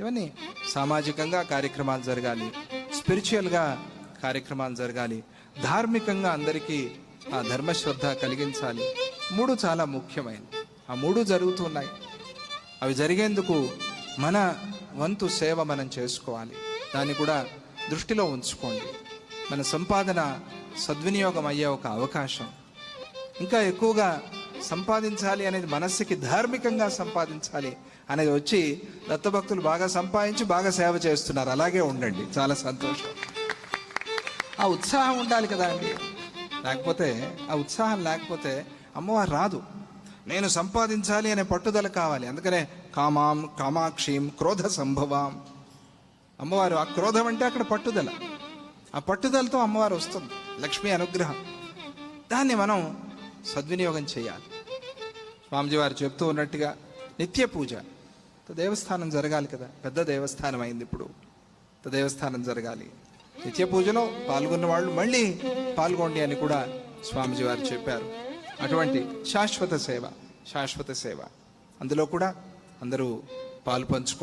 ఇవన్నీ సామాజికంగా కార్యక్రమాలు జరగాలి. స్పిరిచువల్గా కార్యక్రమాలు జరగాలి. ధార్మికంగా అందరికీ ఆ ధర్మశ్రద్ధ కలిగించాలి. మూడు చాలా ముఖ్యమైనవి. ఆ మూడు జరుగుతున్నాయి అవి జరిగేందుకు మన వంతు సేవ మనం చేసుకోవాలి. దాన్ని కూడా దృష్టిలో ఉంచుకోండి. మన సంపాదన సద్వినియోగం అయ్యే ఒక అవకాశం. ఇంకా ఎక్కువగా సంపాదించాలి అనేది మనస్సుకి ధార్మికంగా సంపాదించాలి అనేది వచ్చి దత్తభక్తులు బాగా సంపాదించి బాగా సేవ చేస్తున్నారు. అలాగే ఉండండి. చాలా సంతోషం. ఆ ఉత్సాహం ఉండాలి కదా అండి. లేకపోతే ఆ ఉత్సాహం లేకపోతే అమ్మవారు రాదు. నేను సంపాదించాలి అనే పట్టుదల కావాలి. అందుకనే కామాం కామాక్షిం క్రోధ సంభవాం. అమ్మవారు ఆ క్రోధం అంటే అక్కడ పట్టుదల. ఆ పట్టుదలతో అమ్మవారు వస్తుంది. లక్ష్మీ అనుగ్రహం. దాన్ని మనం సద్వినియోగం చేయాలి. స్వామిజీ వారు చెప్తూ ఉన్నట్టుగా నిత్య పూజ. దేవస్థానం జరగాలి కదా. పెద్ద దేవస్థానం అయింది ఇప్పుడు. దేవస్థానం జరగాలి. నిత్య పూజలో పాల్గొన్న వాళ్ళు మళ్ళీ పాల్గొండి అని కూడా స్వామిజీ వారు చెప్పారు. అటువంటి శాశ్వత సేవ శాశ్వత సేవ. అందులో కూడా అందరూ పాలు పంచుకో